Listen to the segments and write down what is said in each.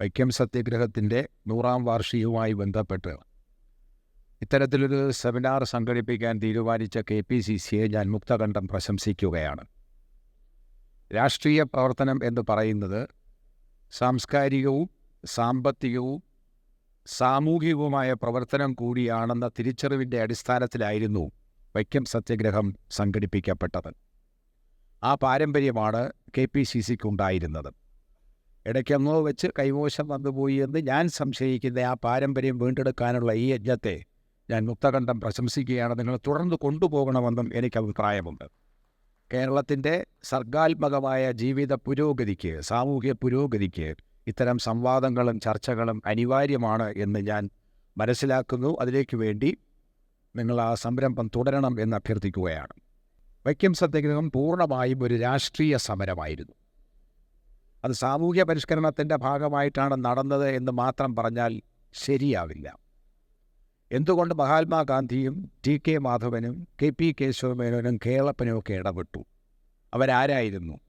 വൈക്കം സത്യഗ്രഹത്തിന്റെ നൂറാം വാർഷികവുമായി ബന്ധപ്പെട്ട് ഇത്തരത്തിലൊരു സെമിനാർ സംഘടിപ്പിക്കാൻ തീരുമാനിച്ച കെ പി സി സിയെ ഞാൻ മുക്തകണ്ഠം പ്രശംസിക്കുകയാണ്. രാഷ്ട്രീയ പ്രവർത്തനം എന്ന് പറയുന്നത് സാംസ്കാരികവും സാമ്പത്തികവും സാമൂഹികവുമായ പ്രവർത്തനം കൂടിയാണെന്ന തിരിച്ചറിവിന്റെ അടിസ്ഥാനത്തിലായിരുന്നു വൈക്കം സത്യഗ്രഹം സംഘടിപ്പിക്കപ്പെട്ടത്. ആ പാരമ്പര്യമാണ് കെ പി സി സിക്ക് ഉണ്ടായിരുന്നത് ഇടയ്ക്കെന്നോ വെച്ച് കൈമോശം വന്നുപോയി എന്ന് ഞാൻ സംശയിക്കുന്ന ആ പാരമ്പര്യം വീണ്ടെടുക്കാനുള്ള ഈ യജ്ഞത്തെ ഞാൻ മുക്തകണ്ഠം പ്രശംസിക്കുകയാണ്. നിങ്ങൾ തുടർന്ന് കൊണ്ടുപോകണമെന്നും എനിക്ക് അഭിപ്രായമുണ്ട്. കേരളത്തിന്റെ സർഗാത്മകമായ ജീവിത പുരോഗതിക്ക് സാമൂഹ്യ പുരോഗതിക്ക് ഇത്തരം സംവാദങ്ങളും ചർച്ചകളും അനിവാര്യമാണ് എന്ന് ഞാൻ മനസ്സിലാക്കുന്നു. അതിലേക്ക് വേണ്ടി നിങ്ങൾ ആ സംരംഭം തുടരണം എന്ന് അഭ്യർത്ഥിക്കുകയാണ്. വൈക്കം സത്യഗ്രഹം പൂർണമായും ഒരു രാഷ്ട്രീയ സമരമായിരുന്നു. അത് സാമൂഹ്യ പരിഷ്കരണത്തിന്റെ ഭാഗമായിട്ടാണ് നടന്നത് എന്ന് മാത്രം പറഞ്ഞാൽ ശരിയാവില്ല. എന്തുകൊണ്ട് മഹാത്മാഗാന്ധിയും ടി കെ മാധവനും കെ പി കേശവമേനോനും കേളപ്പനും ഒക്കെ ഇടപെട്ടു? അവരാരായിരുന്നു?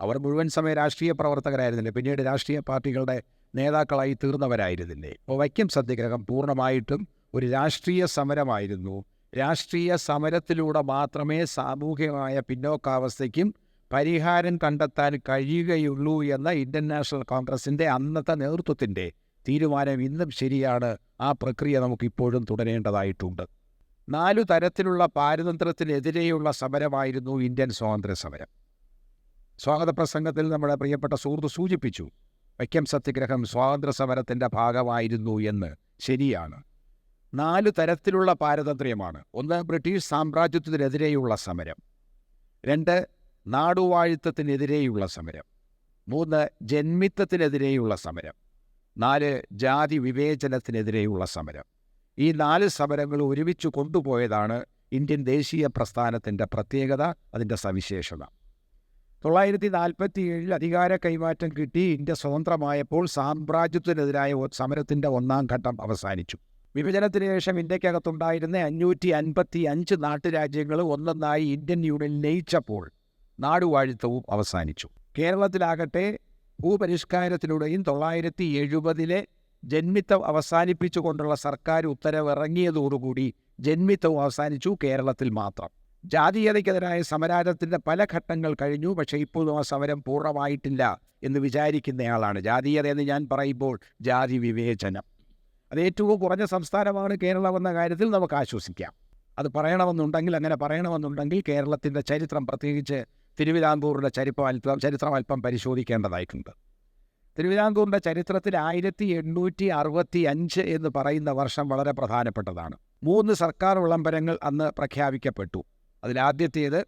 അവർ മുഴുവൻ സമയ രാഷ്ട്രീയ പ്രവർത്തകരായിരുന്നില്ലേ? പിന്നീട് രാഷ്ട്രീയ പാർട്ടികളുടെ നേതാക്കളായി തീർന്നവരായിരുന്നില്ലേ? അപ്പോൾ വൈക്കം സത്യഗ്രഹം പൂർണമായിട്ടും ഒരു രാഷ്ട്രീയ സമരമായിരുന്നു. രാഷ്ട്രീയ സമരത്തിലൂടെ മാത്രമേ സാമൂഹികമായ പിന്നോക്കാവസ്ഥയ്ക്കും പരിഹാരം കണ്ടെത്താൻ കഴിയുകയുള്ളൂ എന്ന ഇന്ത്യൻ കോൺഗ്രസിന്റെ അന്നത്തെ നേതൃത്വത്തിന്റെ തീരുമാനം ഇന്നും ശരിയാണ്. ആ പ്രക്രിയ നമുക്കിപ്പോഴും തുടരേണ്ടതായിട്ടുണ്ട്. നാലു തരത്തിലുള്ള പാരതന്ത്ര്യത്തിനെതിരെയുള്ള സമരമായിരുന്നു ഇന്ത്യൻ സ്വാതന്ത്ര്യ സമരം. സ്വാഗത പ്രസംഗത്തിൽ നമ്മുടെ പ്രിയപ്പെട്ട സുഹൃത്ത് സൂചിപ്പിച്ചു വൈക്കം സത്യഗ്രഹം സ്വാതന്ത്ര്യ സമരത്തിന്റെ ഭാഗമായിരുന്നു എന്ന് ശരിയാണ്. നാല് തരത്തിലുള്ള പാരതന്ത്ര്യമാണ്. ഒന്ന് ബ്രിട്ടീഷ് സാമ്രാജ്യത്തിനെതിരെയുള്ള സമരം. രണ്ട് നാടുവാഴിത്തത്തിനെതിരെയുള്ള സമരം. മൂന്ന് ജന്മിത്തത്തിനെതിരെയുള്ള സമരം. നാല് ജാതി വിവേചനത്തിനെതിരെയുള്ള സമരം. ഈ നാല് സമരങ്ങൾ ഒരുമിച്ച് കൊണ്ടുപോയതാണ് ഇന്ത്യൻ ദേശീയ പ്രസ്ഥാനത്തിന്റെ പ്രത്യേകത അതിന്റെ സവിശേഷത. തൊള്ളായിരത്തി നാൽപ്പത്തി ഏഴിൽ അധികാര കൈമാറ്റം കിട്ടി ഇന്ത്യ സ്വതന്ത്രമായപ്പോൾ സാമ്രാജ്യത്തിനെതിരായ സമരത്തിന്റെ ഒന്നാം ഘട്ടം അവസാനിച്ചു. വിഭജനത്തിന് ശേഷം ഇന്ത്യക്കകത്തുണ്ടായിരുന്ന അഞ്ഞൂറ്റി അൻപത്തി അഞ്ച് നാട്ടുരാജ്യങ്ങൾ ഒന്നൊന്നായി ഇന്ത്യൻ യൂണിയൻ ലയിച്ചപ്പോൾ നാടുവാഴിത്തവും അവസാനിച്ചു. കേരളത്തിലാകട്ടെ ഭൂപരിഷ്കാരത്തിലൂടെയും തൊള്ളായിരത്തി എഴുപതിലെ ജന്മിത്തം അവസാനിപ്പിച്ചുകൊണ്ടുള്ള സർക്കാർ ഉത്തരവ് ഇറങ്ങിയതോടുകൂടി ജന്മിത്തവും അവസാനിച്ചു കേരളത്തിൽ മാത്രം. ജാതീയതയ്ക്കെതിരായ സമരാജത്തിന്റെ പല ഘട്ടങ്ങൾ കഴിഞ്ഞു പക്ഷേ ഇപ്പോഴും ആ സമരം പൂർണമായിട്ടില്ല എന്ന് വിചാരിക്കുന്നയാളാണ്. ജാതീയത എന്ന് ഞാൻ പറയുമ്പോൾ ജാതി വിവേചനം. അത് ഏറ്റവും കുറഞ്ഞ സംസ്ഥാനമാണ് കേരളം എന്ന കാര്യത്തിൽ നമുക്ക് ആശ്വസിക്കാം. അത് പറയണമെന്നുണ്ടെങ്കിൽ അങ്ങനെ പറയണമെന്നുണ്ടെങ്കിൽ കേരളത്തിന്റെ ചരിത്രം പ്രത്യേകിച്ച് തിരുവിതാംകൂറിന്റെ ചരിപ്പം അല്പം ചരിത്രം അല്പം പരിശോധിക്കേണ്ടതായിട്ടുണ്ട്. തിരുവിതാംകൂറിന്റെ ചരിത്രത്തിൽ ആയിരത്തി എണ്ണൂറ്റി അറുപത്തി അഞ്ച് എന്ന് പറയുന്ന വർഷം വളരെ പ്രധാനപ്പെട്ടതാണ്. മൂന്ന് സർക്കാർ വിളംബരങ്ങൾ അന്ന് പ്രഖ്യാപിക്കപ്പെട്ടു. അതിലാദ്യത്തേത്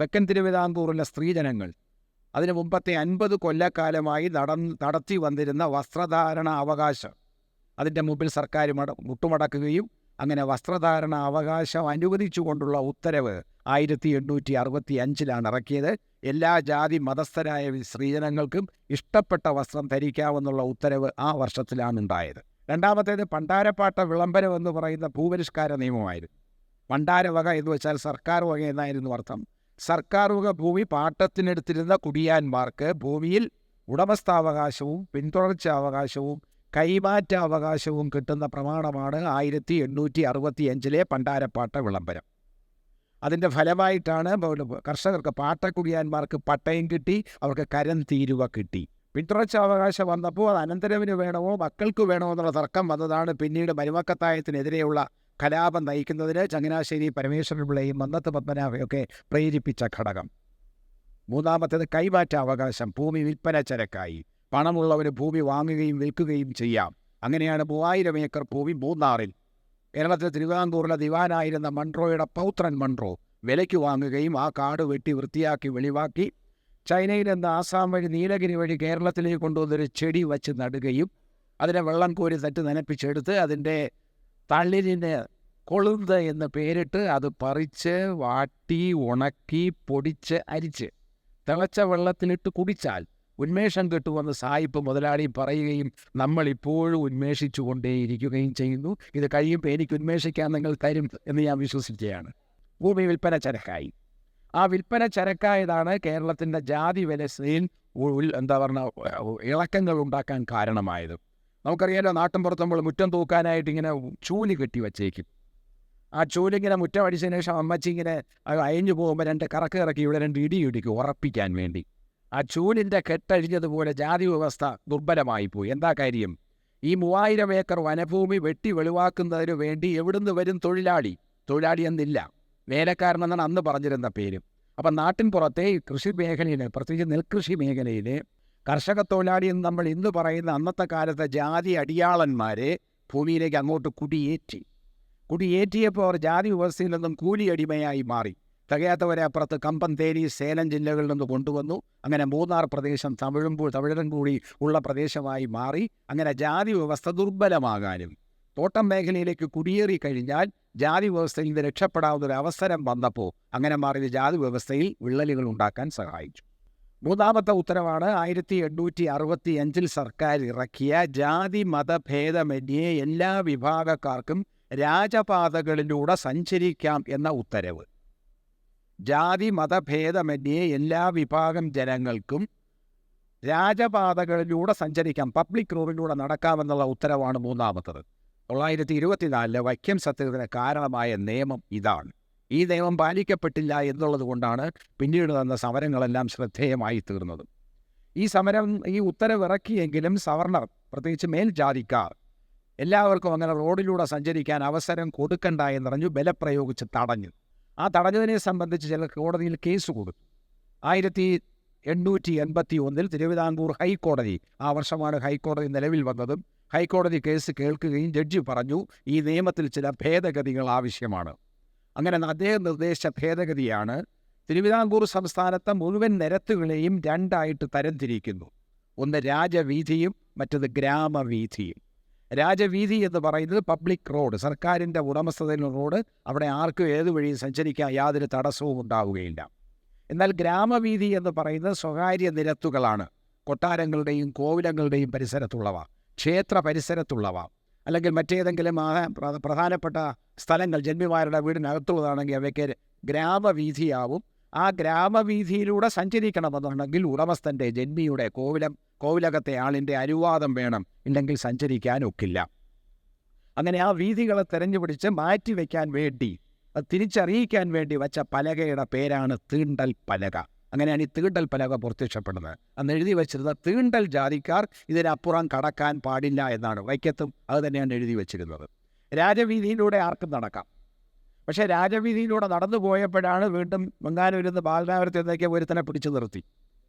തെക്കൻ തിരുവിതാംകൂറിലെ സ്ത്രീജനങ്ങൾ. അതിനു മുമ്പത്തെ അൻപത് കൊല്ലക്കാലമായി നട നടത്തി വന്നിരുന്ന വസ്ത്രധാരണ അവകാശം. അതിന്റെ മുമ്പിൽ സർക്കാർ മട മുട്ടുമടക്കുകയും അങ്ങനെ വസ്ത്രധാരണ അവകാശം അനുവദിച്ചുകൊണ്ടുള്ള ഉത്തരവ് ആയിരത്തി എണ്ണൂറ്റി അറുപത്തി അഞ്ചിലാണ് ഇറക്കിയത്. എല്ലാ ജാതി മതസ്ഥരായ സ്ത്രീജനങ്ങൾക്കും ഇഷ്ടപ്പെട്ട വസ്ത്രം ധരിക്കാമെന്നുള്ള ഉത്തരവ് ആ വർഷത്തിലാണ് ഉണ്ടായത്. രണ്ടാമത്തേത് പണ്ടാരപ്പാട്ട വിളംബരം എന്ന് പറയുന്ന ഭൂപരിഷ്കാര നിയമമായിരുന്നു. പണ്ടാരവക എന്ന് വെച്ചാൽ സർക്കാർ വക എന്നായിരുന്നു അർത്ഥം. സർക്കാർ വക ഭൂമി പാട്ടത്തിനെടുത്തിരുന്ന കുടിയാന്മാർക്ക് ഭൂമിയിൽ ഉടമസ്ഥാവകാശവും പിന്തുടർച്ചാവകാശവും കൈമാറ്റാവകാശവും കിട്ടുന്ന പ്രമാണമാണ് ആയിരത്തി എണ്ണൂറ്റി അറുപത്തി അഞ്ചിലെ പണ്ടാരപ്പാട്ട വിളംബരം. അതിന്റെ ഫലമായിട്ടാണ് കർഷകർക്ക് പാട്ടക്കുടിയാന്മാർക്ക് പട്ടയം കിട്ടി അവർക്ക് കരം തീരുവ കിട്ടി. പിന്തുടർച്ച അവകാശം വന്നപ്പോൾ അത് അനന്തരവിന് വേണമോ മക്കൾക്ക് വേണമോ എന്നുള്ള തർക്കം വന്നതാണ്. പിന്നീട് മരുമക്കത്തായത്തിനെതിരെയുള്ള കലാപം നയിക്കുന്നതിന് ചങ്ങനാശ്ശേരി പരമേശ്വരപിള്ളയും മന്നത്ത് പത്മനാഭയൊക്കെ പ്രേരിപ്പിച്ച ഘടകം. മൂന്നാമത്തേത് കൈമാറ്റ അവകാശം ഭൂമി വിൽപ്പന ചരക്കായി. പണമുള്ളവന് ഭൂമി വാങ്ങുകയും വിൽക്കുകയും ചെയ്യാം. അങ്ങനെയാണ് മൂവായിരം ഏക്കർ ഭൂമി മൂന്നാറിൽ കേരളത്തിലെ തിരുവിതാംകൂറിലെ ദിവാനായിരുന്ന മൺട്രോയുടെ പൗത്രൻ മൺട്രോ വിലയ്ക്ക് വാങ്ങുകയും ആ കാട് വെട്ടി വൃത്തിയാക്കി വെളിവാക്കി. ചൈനയിൽ നിന്ന് ആസാം വഴി നീലഗിരി വഴി കേരളത്തിലേക്ക് കൊണ്ടുവന്നൊരു ചെടി വച്ച് നടുകയും അതിനെ വെള്ളം കോരി തറ്റ് നനപ്പിച്ചെടുത്ത് അതിന്റെ തളിരിന് കൊളുന്ത് എന്ന് പേരിട്ട് അത് പറിച്ച് വാട്ടി ഉണക്കി പൊടിച്ച് അരിച്ച് തിളച്ച വെള്ളത്തിലിട്ട് കുടിച്ചാൽ ഉന്മേഷം കിട്ടുമെന്ന് സായിപ്പ് മുതലാളി പറയുകയും നമ്മൾ ഇപ്പോഴും ഉന്മേഷിച്ചു കൊണ്ടേയിരിക്കുകയും ചെയ്യുന്നു. ഇത് കഴിയുമ്പോൾ എനിക്ക് ഉന്മേഷിക്കാൻ നിങ്ങൾ തരും എന്ന് ഞാൻ വിശ്വസിക്കുകയാണ്. ഭൂമി വിൽപ്പന ചരക്കായി. ആ വിൽപ്പന ചരക്കായതാണ് കേരളത്തിന്റെ ജാതി വ്യവസ്ഥയിൽ എന്താ പറഞ്ഞ ഇളക്കങ്ങൾ ഉണ്ടാക്കാൻ കാരണമായത്. നമുക്കറിയാലോ നാട്ടിൻപുറത്ത് നമ്മൾ മുറ്റം തൂക്കാനായിട്ട് ഇങ്ങനെ ചൂലി കെട്ടി വച്ചേക്കും. ആ ചൂലിങ്ങനെ മുറ്റം അടിച്ചതിന് ശേഷം അമ്മച്ചി ഇങ്ങനെ അയഞ്ഞു പോകുമ്പോൾ രണ്ട് കറക്ക് ഇറക്കി ഇവിടെ രണ്ട് ഇടി ഇടിക്കും ഉറപ്പിക്കാൻ വേണ്ടി. ആ ചൂലിന്റെ കെട്ടഴിഞ്ഞതുപോലെ ജാതി വ്യവസ്ഥ ദുർബലമായി പോയി എന്താ കാര്യം? ഈ മൂവായിരം ഏക്കർ വനഭൂമി വെട്ടി വെളിവാക്കുന്നതിന് വേണ്ടി എവിടുന്ന് വരും തൊഴിലാളി? തൊഴിലാളി എന്നില്ല. വേലക്കാരനെന്നാണ് അന്ന് പറഞ്ഞിരുന്ന പേര്. അപ്പം നാട്ടിൻ പുറത്തെ ഈ കൃഷി മേഖലയിൽ പ്രത്യേകിച്ച് നെൽകൃഷി മേഖലയിൽ കർഷക തൊഴിലാളി എന്ന് നമ്മൾ ഇന്ന് പറയുന്ന അന്നത്തെ കാലത്തെ ജാതി അടിയാളന്മാരെ ഭൂമിയിലേക്ക് അങ്ങോട്ട് കുടിയേറ്റി. കുടിയേറ്റിയപ്പോൾ അവർ ജാതി വ്യവസ്ഥയിൽ നിന്നും കൂലി അടിമയായി മാറി. തികയാത്തവരെ അപ്പുറത്ത് കമ്പം തേനി സേലം ജില്ലകളിൽ നിന്ന് കൊണ്ടുവന്നു. അങ്ങനെ മൂന്നാർ പ്രദേശം തമിഴും തമിഴരും കൂടി ഉള്ള പ്രദേശമായി മാറി. അങ്ങനെ ജാതി വ്യവസ്ഥ ദുർബലമാകാനും. തോട്ടം മേഖലയിലേക്ക് കുടിയേറി കഴിഞ്ഞാൽ ജാതി വ്യവസ്ഥയിൽ നിന്ന് രക്ഷപ്പെടാവുന്ന ഒരു അവസരം വന്നപ്പോൾ അങ്ങനെ മാറിയ ജാതി വ്യവസ്ഥയിൽ വിള്ളലുകൾ ഉണ്ടാക്കാൻ സഹായിച്ചു. മൂന്നാമത്തെ ഉത്തരവാണ് ആയിരത്തി എണ്ണൂറ്റി അറുപത്തി അഞ്ചിൽ സർക്കാർ ഇറക്കിയ ജാതി മതഭേദമന്യേ എല്ലാ വിഭാഗക്കാർക്കും രാജപാതകളിലൂടെ സഞ്ചരിക്കാം എന്ന ഉത്തരവ്. ജാതി മതഭേദമന്യേ എല്ലാ വിഭാഗം ജനങ്ങൾക്കും രാജപാതകളിലൂടെ സഞ്ചരിക്കാം പബ്ലിക് റോഡിലൂടെ നടക്കാമെന്നുള്ള ഉത്തരവാണ് മൂന്നാമത്തത്. തൊള്ളായിരത്തി ഇരുപത്തിനാലിലെ വൈക്കം സത്യത്തിന് കാരണമായ നിയമം ഇതാണ്. ഈ നിയമം പാലിക്കപ്പെട്ടില്ല എന്നുള്ളത് കൊണ്ടാണ് പിന്നീട് തന്ന സമരങ്ങളെല്ലാം ശ്രദ്ധേയമായി തീർന്നത്. ഈ സമരം ഈ ഉത്തരവ് ഇറക്കിയെങ്കിലും സവർണർ പ്രത്യേകിച്ച് മേൽജാതിക്കാർ എല്ലാവർക്കും അങ്ങനെ റോഡിലൂടെ സഞ്ചരിക്കാൻ അവസരം കൊടുക്കണ്ട എന്നറിഞ്ഞു ബലപ്രയോഗിച്ച് തടഞ്ഞു. ആ തടഞ്ഞതിനെ സംബന്ധിച്ച് ചില കോടതിയിൽ കേസ് കൊടുത്തു. ആയിരത്തി എണ്ണൂറ്റി എൺപത്തി ഒന്നിൽ തിരുവിതാംകൂർ ഹൈക്കോടതി ആ വർഷമാണ് ഹൈക്കോടതി നിലവിൽ വന്നതും ഹൈക്കോടതി കേസ് കേൾക്കുകയും ജഡ്ജി പറഞ്ഞു ഈ നിയമത്തിൽ ചില ഭേദഗതികൾ ആവശ്യമാണ്. അങ്ങനെ അദ്ദേഹം നിർദ്ദേശിച്ച ഭേദഗതിയാണ് തിരുവിതാംകൂർ സംസ്ഥാനത്തെ മുഴുവൻ നിരത്തുകളെയും രണ്ടായിട്ട് തരംതിരിക്കുന്നു. ഒന്ന് രാജവീഥിയും മറ്റത് ഗ്രാമവീഥിയും. രാജവീഥി എന്ന് പറയുന്നത് പബ്ലിക് റോഡ് സർക്കാരിന്റെ ഉടമസ്ഥതയിലുള്ള റോഡ് അവിടെ ആർക്കും ഏത് വഴിയും സഞ്ചരിക്കാൻ യാതൊരു തടസ്സവും ഉണ്ടാവുകയില്ല. എന്നാൽ ഗ്രാമവീതി എന്ന് പറയുന്നത് സ്വകാര്യ നിരത്തുകളാണ്. കൊട്ടാരങ്ങളുടെയും കോവിലങ്ങളുടെയും പരിസരത്തുള്ളവ ക്ഷേത്ര പരിസരത്തുള്ളവ അല്ലെങ്കിൽ മറ്റേതെങ്കിലും പ്രധാനപ്പെട്ട സ്ഥലങ്ങൾ ജന്മിമാരുടെ വീടിനകത്തുള്ളതാണെങ്കിൽ അവയ്ക്ക് ഗ്രാമവീതിയാവും ആ ഗ്രാമവീതിയിലൂടെ സഞ്ചരിക്കണമെന്നുണ്ടെങ്കിൽ ഉടമസ്ഥന്റെ ജന്മിയുടെ കോവിലം കോവിലകത്തെ ആളിന്റെ അനുവാദം വേണം. ഇല്ലെങ്കിൽ സഞ്ചരിക്കാനൊക്കില്ല അങ്ങനെ ആ വീഥികളെ തെരഞ്ഞുപിടിച്ച് മാറ്റിവെക്കാൻ വേണ്ടി തിരിച്ചറിയിക്കാൻ വേണ്ടി വച്ച പലകയുടെ പേരാണ് തീണ്ടൽ പലക. അങ്ങനെയാണ് ഈ തീണ്ടൽ പലക പ്രത്യക്ഷപ്പെടുന്നത്. അന്ന് എഴുതി വച്ചിരുന്ന തീണ്ടൽ ജാതിക്കാർ ഇതിനപ്പുറം കടക്കാൻ പാടില്ല എന്നാണ്. വൈക്കത്തും അത് തന്നെയാണ് എഴുതി വെച്ചിരുന്നത്. രാജവീതിയിലൂടെ ആർക്കും നടക്കാം. പക്ഷേ രാജവീതിയിലൂടെ നടന്നു പോയപ്പോഴാണ് വീണ്ടും ബംഗാനൂരിൽ നിന്ന് ബാലനാപുരത്ത് നിന്നേക്ക് ഒരുത്തനെ പിടിച്ചു നിർത്തി.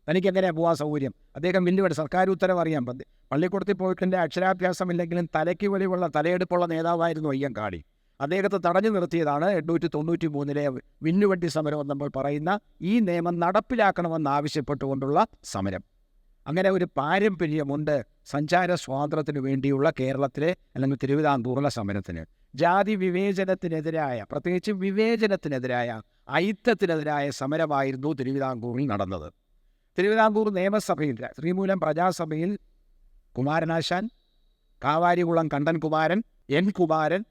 തനിക്ക് എങ്ങനെയാണ് പോകാൻ സൗകര്യം? അദ്ദേഹം വെല്ലുവിളി സർക്കാർ ഉത്തരവ് അറിയാം. പള്ളിക്കൂടത്തിൽ പോയിട്ടിന്റെ അക്ഷരാഭ്യാസമില്ലെങ്കിലും തലയ്ക്ക് വലിവുള്ള തലയെടുപ്പുള്ള നേതാവായിരുന്നു അയ്യങ്കാളി. അദ്ദേഹത്തെ തടഞ്ഞു നിർത്തിയതാണ് എണ്ണൂറ്റി തൊണ്ണൂറ്റി മൂന്നിലെ വില്ലുവണ്ടി സമരം നമ്മൾ പറയുന്ന ഈ നിയമം നടപ്പിലാക്കണമെന്ന് ആവശ്യപ്പെട്ടുകൊണ്ടുള്ള സമരം. അങ്ങനെ ഒരു പാരമ്പര്യമുണ്ട് സഞ്ചാര സ്വാതന്ത്ര്യത്തിന് വേണ്ടിയുള്ള കേരളത്തിലെ അല്ലെങ്കിൽ തിരുവിതാംകൂറിലെ സമരത്തിന്. ജാതി വിവേചനത്തിനെതിരായ പ്രത്യേകിച്ച് വിവേചനത്തിനെതിരായ ഐത്തത്തിനെതിരായ സമരമായിരുന്നു തിരുവിതാംകൂറിൽ നടന്നത്. തിരുവിതാംകൂർ നിയമസഭയിൽ ശ്രീമൂലം പ്രജാസഭയിൽ കുമാരനാശാൻ കാവാരികുളം കണ്ടൻകുമാരൻ എൻ കുമാരൻ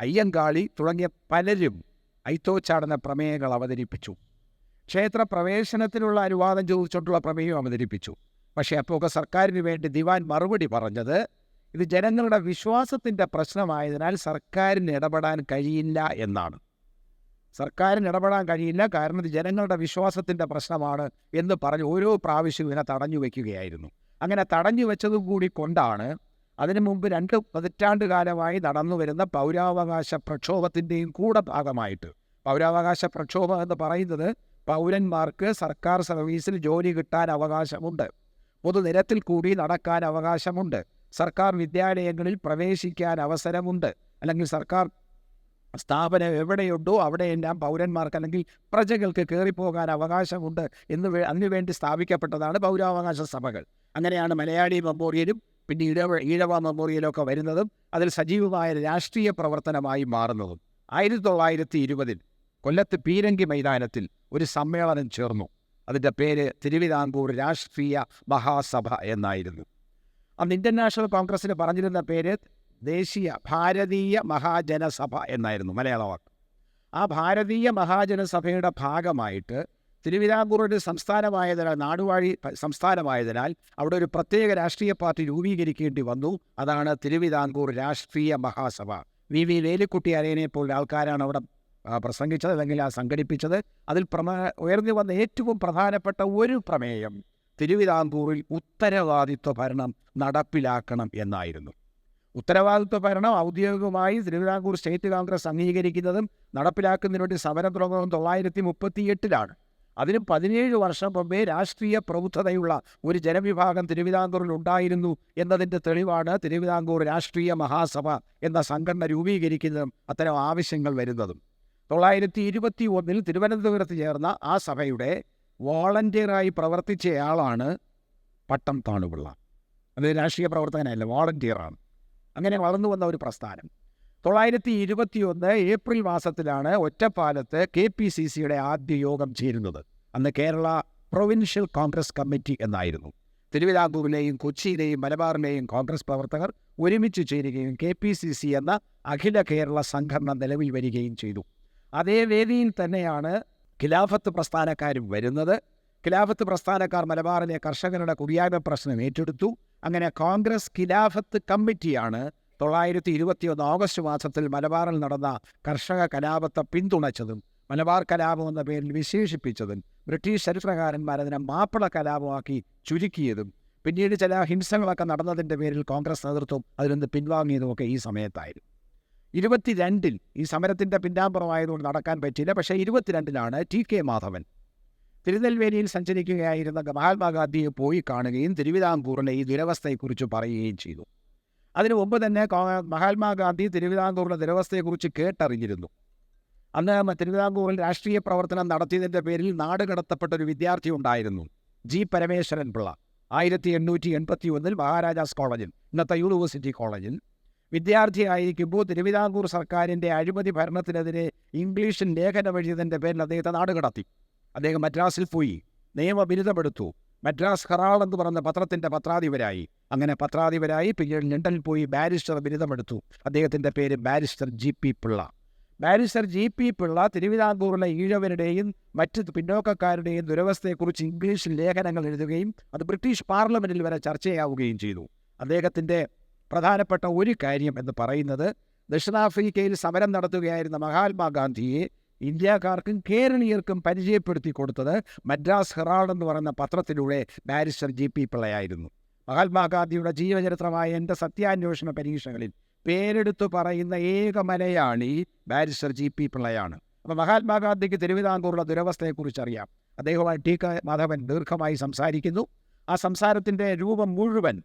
അയ്യങ്കാളി തുടങ്ങിയ പലരും ഐത്തോച്ചാടന പ്രമേയങ്ങൾ അവതരിപ്പിച്ചു. ക്ഷേത്ര പ്രവേശനത്തിനുള്ള അനുവാദം ചോദിച്ചുകൊണ്ടുള്ള പ്രമേയം അവതരിപ്പിച്ചു. പക്ഷേ അപ്പോൾ സർക്കാരിന് വേണ്ടി ദിവാൻ മറുപടി പറഞ്ഞത് ഇത് ജനങ്ങളുടെ വിശ്വാസത്തിന്റെ പ്രശ്നമായതിനാൽ സർക്കാരിന് ഇടപെടാൻ കഴിയില്ല എന്നാണ്. സർക്കാരിന് ഇടപെടാൻ കഴിയില്ല. കാരണം ഇത് ജനങ്ങളുടെ വിശ്വാസത്തിന്റെ പ്രശ്നമാണ് എന്ന് പറഞ്ഞ് ഓരോ പ്രാവശ്യവും ഇതിനെ തടഞ്ഞു വയ്ക്കുകയായിരുന്നു അങ്ങനെ തടഞ്ഞു വെച്ചതും കൂടി കൊണ്ടാണ് അതിനു മുമ്പ് രണ്ട് പതിറ്റാണ്ട് കാലമായി നടന്നു വരുന്ന പൗരാവകാശ പ്രക്ഷോഭത്തിന്റെയും കൂടെ ഭാഗമായിട്ട്. പൗരാവകാശ പ്രക്ഷോഭം എന്ന് പറയുന്നത് പൗരന്മാർക്ക് സർക്കാർ സർവീസിൽ ജോലി കിട്ടാൻ അവകാശമുണ്ട്. പൊതുനിരത്തിൽ കൂടി നടക്കാൻ അവകാശമുണ്ട്. സർക്കാർ വിദ്യാലയങ്ങളിൽ പ്രവേശിക്കാൻ അവസരമുണ്ട്. അല്ലെങ്കിൽ സർക്കാർ സ്ഥാപനം എവിടെയുണ്ടോ അവിടെയെല്ലാം പൗരന്മാർക്ക് അല്ലെങ്കിൽ പ്രജകൾക്ക് കയറിപ്പോകാൻ അവകാശമുണ്ട് എന്ന് വേ അതിനുവേണ്ടി സ്ഥാപിക്കപ്പെട്ടതാണ് പൗരാവകാശ സഭകൾ. അങ്ങനെയാണ് മലയാളി മെമ്മോറിയലും പിന്നെ ഇഴവ ഈഴവ മെമ്മോറിയലും ഒക്കെ വരുന്നതും അതിൽ സജീവമായ രാഷ്ട്രീയ പ്രവർത്തനമായി മാറുന്നതും. ആയിരത്തി തൊള്ളായിരത്തി ഇരുപതിൽ കൊല്ലത്ത് പീരങ്കി മൈതാനത്തിൽ ഒരു സമ്മേളനം ചേർന്നു. അതിന്റെ പേര് തിരുവിതാംകൂർ രാഷ്ട്രീയ മഹാസഭ എന്നായിരുന്നു. അന്ന് ഇന്ത്യൻ നാഷണൽ കോൺഗ്രസ്സിന് പറഞ്ഞിരുന്ന പേര് ദേശീയ ഭാരതീയ മഹാജനസഭ എന്നായിരുന്നു മലയാള വാക്ക്. ആ ഭാരതീയ മഹാജനസഭയുടെ ഭാഗമായിട്ട് തിരുവിതാംകൂർ ഒരു സംസ്ഥാനമായതിനാൽ നാടുവാഴി സംസ്ഥാനമായതിനാൽ അവിടെ ഒരു പ്രത്യേക രാഷ്ട്രീയ പാർട്ടി രൂപീകരിക്കേണ്ടി വന്നു. അതാണ് തിരുവിതാംകൂർ രാഷ്ട്രീയ മഹാസഭ. വി. വി. വേലിക്കുട്ടി അരയനെ പോലുള്ള ആൾക്കാരാണ് അവിടെ പ്രസംഗിച്ചത് അല്ലെങ്കിൽ ആ സംഘടിപ്പിച്ചത്. അതിൽ പ്രമേ ഉയർന്നു വന്ന ഏറ്റവും പ്രധാനപ്പെട്ട ഒരു പ്രമേയം തിരുവിതാംകൂറിൽ ഉത്തരവാദിത്വ ഭരണം നടപ്പിലാക്കണം എന്നായിരുന്നു. ഉത്തരവാദിത്വ ഭരണം ഔദ്യോഗികമായി തിരുവിതാംകൂർ സ്റ്റേറ്റ് കോൺഗ്രസ് അംഗീകരിക്കുന്നതും നടപ്പിലാക്കുന്നതിന് വേണ്ടി സമരം തുടങ്ങുന്നതും തൊള്ളായിരത്തി മുപ്പത്തി എട്ടിലാണ് അതിന് പതിനേഴ് വർഷം മുമ്പേ രാഷ്ട്രീയ പ്രബുദ്ധതയുള്ള ഒരു ജനവിഭാഗം തിരുവിതാംകൂറിൽ ഉണ്ടായിരുന്നു എന്നതിന്റെ തെളിവാണ് തിരുവിതാംകൂർ രാഷ്ട്രീയ മഹാസഭ എന്ന സംഘടന രൂപീകരിക്കുന്നതും അത്തരം ആവശ്യങ്ങൾ വരുന്നതും. തൊള്ളായിരത്തി ഇരുപത്തി ഒന്നിൽ തിരുവനന്തപുരത്ത് ചേർന്ന ആ സഭയുടെ വോളണ്ടിയറായി പ്രവർത്തിച്ചയാളാണ് പട്ടം താണുപിള്ള. അത് രാഷ്ട്രീയ പ്രവർത്തകനല്ല വോളണ്ടിയറാണ്. അങ്ങനെ വളർന്നു വന്ന ഒരു പ്രസ്ഥാനം. തൊള്ളായിരത്തി ഇരുപത്തിയൊന്ന് ഏപ്രിൽ മാസത്തിലാണ് ഒറ്റപ്പാലത്ത് കെ പി സി സിയുടെ ആദ്യ യോഗം ചേരുന്നത്. അന്ന് കേരള പ്രൊവിൻഷ്യൽ കോൺഗ്രസ് കമ്മിറ്റി എന്നായിരുന്നു. തിരുവിതാംകൂറിലെയും കൊച്ചിയിലെയും മലബാറിലെയും കോൺഗ്രസ് പ്രവർത്തകർ ഒരുമിച്ച് ചേരുകയും കെ പി സി സി എന്ന അഖില കേരള സംഘടന നിലവിൽ വരികയും ചെയ്തു. അതേ വേദിയിൽ തന്നെയാണ് ഖിലാഫത്ത് പ്രസ്ഥാനക്കാരും വരുന്നത്. ഖിലാഫത്ത് പ്രസ്ഥാനക്കാർ മലബാറിലെ കർഷകരുടെ കുടിയായ്മ പ്രശ്നം ഏറ്റെടുത്തു. അങ്ങനെ കോൺഗ്രസ് ഖിലാഫത്ത് കമ്മിറ്റിയാണ് തൊള്ളായിരത്തി ഇരുപത്തിയൊന്ന് ഓഗസ്റ്റ് മാസത്തിൽ മലബാറിൽ നടന്ന കർഷക കലാപത്തെ പിന്തുണച്ചതും മലബാർ കലാപം എന്ന പേരിൽ വിശേഷിപ്പിച്ചതും ബ്രിട്ടീഷ് ചരിത്രകാരന്മാർ അതിനെ മാപ്പിള കലാപമാക്കി ചുരുക്കിയതും പിന്നീട് ചില ഹിംസകളൊക്കെ നടന്നതിന്റെ പേരിൽ കോൺഗ്രസ് നേതൃത്വം അതിൽ നിന്ന് പിൻവാങ്ങിയതുമൊക്കെ ഈ സമയത്തായിരുന്നു. ഇരുപത്തിരണ്ടിൽ ഈ സമരത്തിന്റെ പിന്നാമ്പുറമായതുകൊണ്ട് നടക്കാൻ പറ്റിയില്ല. പക്ഷേ ഇരുപത്തിരണ്ടിലാണ് ടി കെ മാധവൻ തിരുനെൽവേലിയിൽ സഞ്ചരിക്കുകയായിരുന്ന മഹാത്മാഗാന്ധിയെ പോയി കാണുകയും തിരുവിതാംകൂറിലെ ഈ ദുരവസ്ഥയെക്കുറിച്ച് പറയുകയും ചെയ്തു. അതിനു മുമ്പ് തന്നെ മഹാത്മാഗാന്ധി തിരുവിതാംകൂറിലെ ദുരവസ്ഥയെക്കുറിച്ച് കേട്ടറിഞ്ഞിരുന്നു. അന്ന് തിരുവിതാംകൂറിൽ രാഷ്ട്രീയ പ്രവർത്തനം നടത്തിയതിന്റെ പേരിൽ നാട് കടത്തപ്പെട്ട ഒരു വിദ്യാർത്ഥി ഉണ്ടായിരുന്നു. ജി. പരമേശ്വരൻ പിള്ള. ആയിരത്തി എണ്ണൂറ്റി എൺപത്തി ഒന്നിൽ മഹാരാജാസ് കോളേജിൽ ഇന്നത്തെ യൂണിവേഴ്സിറ്റി കോളേജിൽ. വിദ്യാർത്ഥിയായിരിക്കുമ്പോൾ തിരുവിതാംകൂർ സർക്കാരിന്റെ അഴിമതി ഭരണത്തിനെതിരെ ഇംഗ്ലീഷിൽ ലേഖനം എഴുതിയതിന്റെ പേരിൽ അദ്ദേഹത്തെ നാട് കടത്തി. അദ്ദേഹം മദ്രാസിൽ പോയി. നിയമബിരുദമെടുത്തു. മദ്രാസ് ഹറാൾ എന്ന് പറഞ്ഞ പത്രത്തിന്റെ പത്രാധിപരായി. അങ്ങനെ പത്രാധിപരായി പിന്നീട് ലണ്ടനിൽ പോയി ബാരിസ്റ്റർ ബിരുദമെടുത്തു. അദ്ദേഹത്തിന്റെ പേര് barrister G P Pillai. Barrister G P Pillai തിരുവിതാംകൂറിലെ ഈഴവരുടെയും മറ്റ് പിന്നോക്കക്കാരുടെയും ദുരവസ്ഥയെക്കുറിച്ച് ഇംഗ്ലീഷിൽ ലേഖനങ്ങൾ എഴുതുകയും അത് ബ്രിട്ടീഷ് പാർലമെന്റിൽ വരെ ചർച്ചയാവുകയും ചെയ്തു. അദ്ദേഹത്തിന്റെ പ്രധാനപ്പെട്ട ഒരു കാര്യം എന്ന് പറയുന്നത് ദക്ഷിണാഫ്രിക്കയിൽ സമരം നടത്തുകയായിരുന്ന മഹാത്മാഗാന്ധിയെ ഇന്ത്യക്കാർക്കും കേരളീയർക്കും പരിചയപ്പെടുത്തി കൊടുത്തത് മദ്രാസ് ഹെറാൾഡ് എന്ന് പറയുന്ന പത്രത്തിലൂടെ ബാരിസ്റ്റർ ജി പി പിള്ളയായിരുന്നു. മഹാത്മാഗാന്ധിയുടെ ജീവചരിത്രമായ എന്റെ സത്യാന്വേഷണ പരീക്ഷകളിൽ പേരെടുത്തു പറയുന്ന ഏക മലയാളി ബാരിസ്റ്റർ ജി പി പിള്ളയാണ്. അപ്പോൾ മഹാത്മാഗാന്ധിക്ക് തിരുവിതാംകൂറുള്ള ദുരവസ്ഥയെക്കുറിച്ച് അറിയാം അദ്ദേഹവുമായി ടി കെ മാധവൻ ദീർഘമായി സംസാരിക്കുന്നു. ആ സംസാരത്തിന്റെ രൂപം മുഴുവൻ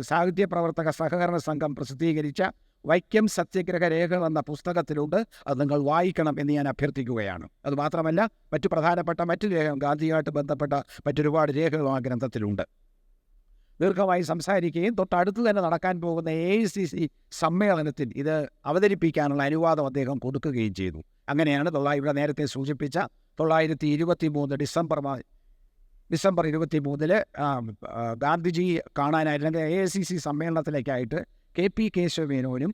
സാഹിത്യ പ്രവർത്തക സഹകരണ സംഘം പ്രസിദ്ധീകരിച്ച വൈക്കം സത്യഗ്രഹ രേഖകൾ എന്ന പുസ്തകത്തിലുണ്ട്. അത് നിങ്ങൾ വായിക്കണം എന്ന് ഞാൻ അഭ്യർത്ഥിക്കുകയാണ്. അത് മാത്രമല്ല മറ്റു പ്രധാനപ്പെട്ട മറ്റു രേഖ ഗാന്ധിയുമായിട്ട് ബന്ധപ്പെട്ട മറ്റൊരുപാട് രേഖകളും ആ ഗ്രന്ഥത്തിലുണ്ട്. ദീർഘമായി സംസാരിക്കുകയും തൊട്ടടുത്ത് തന്നെ നടക്കാൻ പോകുന്ന എ ഐ സി സി സമ്മേളനത്തിൽ ഇത് അവതരിപ്പിക്കാനുള്ള അനുവാദം അദ്ദേഹം കൊടുക്കുകയും ചെയ്തു. അങ്ങനെയാണ് തൊള്ളായി ഇവിടെ നേരത്തെ സൂചിപ്പിച്ച തൊള്ളായിരത്തി ഇരുപത്തി മൂന്ന് ഡിസംബർ ഡിസംബർ ഇരുപത്തി മൂന്നിൽ ഗാന്ധിജി കാണാനായിട്ട് എ ഐ സി സി സമ്മേളനത്തിലേക്കായിട്ട് കെ പി കേശവമേനോനും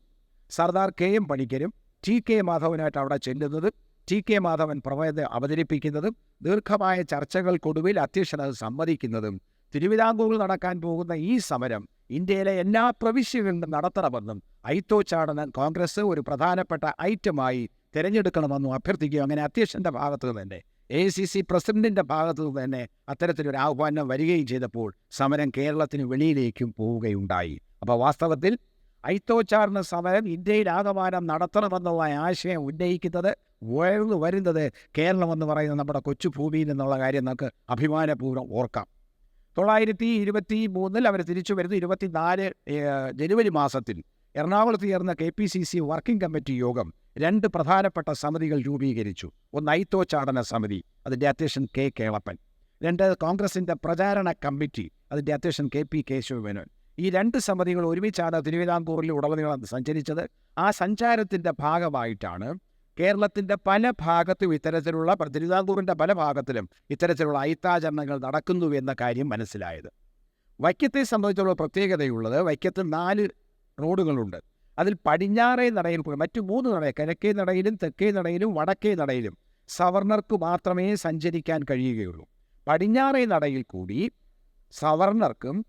സർദാർ കെ എം പണിക്കരും ടി കെ മാധവനായിട്ട് അവിടെ ചെല്ലുന്നത് ടി കെ മാധവൻ പ്രമേയത്തെ അവതരിപ്പിക്കുന്നതും ദീർഘമായ ചർച്ചകൾക്കൊടുവിൽ അധ്യക്ഷൻ സമ്മതിക്കുന്നതും തിരുവിതാംകൂറിൽ നടക്കാൻ പോകുന്ന ഈ സമരം ഇന്ത്യയിലെ എല്ലാ പ്രവിശ്യകളിലും നടത്തണമെന്നും ഐത്തോച്ചാടനം കോൺഗ്രസ് ഒരു പ്രധാനപ്പെട്ട ഐറ്റമായി തിരഞ്ഞെടുക്കണമെന്നും അഭ്യർത്ഥിക്കുകയും അങ്ങനെ അധ്യക്ഷന്റെ ഭാഗത്തു തന്നെ എ സി സി പ്രസിഡന്റിന്റെ ഭാഗത്തു നിന്ന് തന്നെ അത്തരത്തിലൊരു ആഹ്വാനം വരികയും ചെയ്തപ്പോൾ സമരം കേരളത്തിന് വെളിയിലേക്കും പോവുകയുണ്ടായി. അപ്പോൾ വാസ്തവത്തിൽ ഐത്തോച്ചാരണ സമരം ഇന്ത്യയിൽ ആകമാനം നടത്തണമെന്നുള്ള ആശയം ഉന്നയിക്കുന്നത് ഉയർന്നു വരുന്നത് കേരളം എന്ന് പറയുന്ന നമ്മുടെ കൊച്ചു ഭൂമിയിൽ നിന്നുള്ള കാര്യം നമുക്ക് അഭിമാനപൂർവം ഓർക്കാം. തൊള്ളായിരത്തി ഇരുപത്തി മൂന്നിൽ അവർ തിരിച്ചു വരുന്നു. ഇരുപത്തിനാല് ജനുവരി മാസത്തിൽ എറണാകുളത്ത് ചേർന്ന K P C C working committee യോഗം രണ്ട് പ്രധാനപ്പെട്ട സമിതികൾ രൂപീകരിച്ചു. ഒന്ന് ഐത്തോച്ചാടന സമിതി അതിന്റെ അധ്യക്ഷൻ കെ കേളപ്പൻ. രണ്ട് കോൺഗ്രസിന്റെ പ്രചാരണ കമ്മിറ്റി അതിന്റെ അധ്യക്ഷൻ കെ പി കേശവമേനോൻ. ഈ രണ്ട് സമിതികൾ ഒരുമിച്ചാണ് തിരുവിതാംകൂറിൽ ഉടനീളം സഞ്ചരിച്ചത്. ആ സഞ്ചാരത്തിന്റെ ഭാഗമായിട്ടാണ് കേരളത്തിന്റെ പല ഭാഗത്തും ഇത്തരത്തിലുള്ള തിരുവിതാംകൂറിന്റെ പല ഭാഗത്തിലും ഇത്തരത്തിലുള്ള ഐത്താചരണങ്ങൾ നടക്കുന്നു എന്ന കാര്യം മനസ്സിലായത്. വൈക്കത്തെ സംബന്ധിച്ചുള്ള പ്രത്യേകതയുള്ളത് വൈക്കത്തിൽ നാല് റോഡുകളുണ്ട്. അതിൽ പടിഞ്ഞാറേ നടയിൽ മറ്റു മൂന്ന് നട കിഴക്കേ നടയിലും തെക്കേ നടയിലും വടക്കേ നടയിലും സവർണർക്ക് മാത്രമേ സഞ്ചരിക്കാൻ കഴിയുകയുള്ളൂ. പടിഞ്ഞാറേ നടയിൽ കൂടി സവർണർക്കും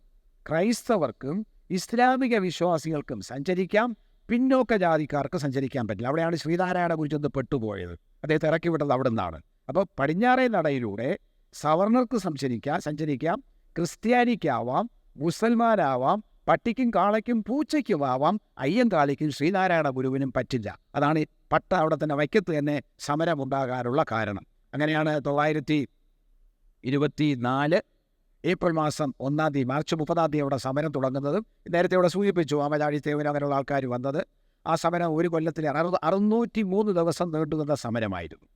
ക്രൈസ്തവർക്കും ഇസ്ലാമിക വിശ്വാസികൾക്കും സഞ്ചരിക്കാം. പിന്നോക്ക ജാതിക്കാർക്ക് സഞ്ചരിക്കാൻ പറ്റില്ല. അവിടെയാണ് ശ്രീനാരായണ ഗുരുചന്ദ് പെട്ടുപോയത്. അദ്ദേഹത്തെ ഇറക്കി വിട്ടത് അവിടെ നിന്നാണ് അപ്പോൾ പടിഞ്ഞാറേ നടയിലൂടെ സവർണർക്ക് സഞ്ചരിക്കാം സഞ്ചരിക്കാം. ക്രിസ്ത്യാനിക്കാവാം മുസൽമാനാവാം പട്ടിക്കും കാളയ്ക്കും പൂച്ചയ്ക്കും പൂച്ചയ്ക്കുമാവാം അയ്യങ്കാളിക്കും ശ്രീനാരായണ ഗുരുവിനും പറ്റില്ല. അതാണ് പട്ട അവിടെ തന്നെ വൈക്കത്ത് തന്നെ സമരമുണ്ടാകാനുള്ള കാരണം. അങ്ങനെയാണ് തൊള്ളായിരത്തി ഇരുപത്തി നാല് ഏപ്രിൽ മാസം ഒന്നാം തീയതി മാർച്ച് മുപ്പതാം തീയതി അവിടെ സമരം തുടങ്ങുന്നതും നേരത്തെ ഇവിടെ സൂചിപ്പിച്ചു ആമചാഴി തേവൻ അങ്ങനെയുള്ള ആൾക്കാർ വന്നത്. ആ സമരം ഒരു കൊല്ലത്തിൽ അറു അറുന്നൂറ്റി മൂന്ന് ദിവസം നീണ്ടുനിന്ന സമരമായിരുന്നു.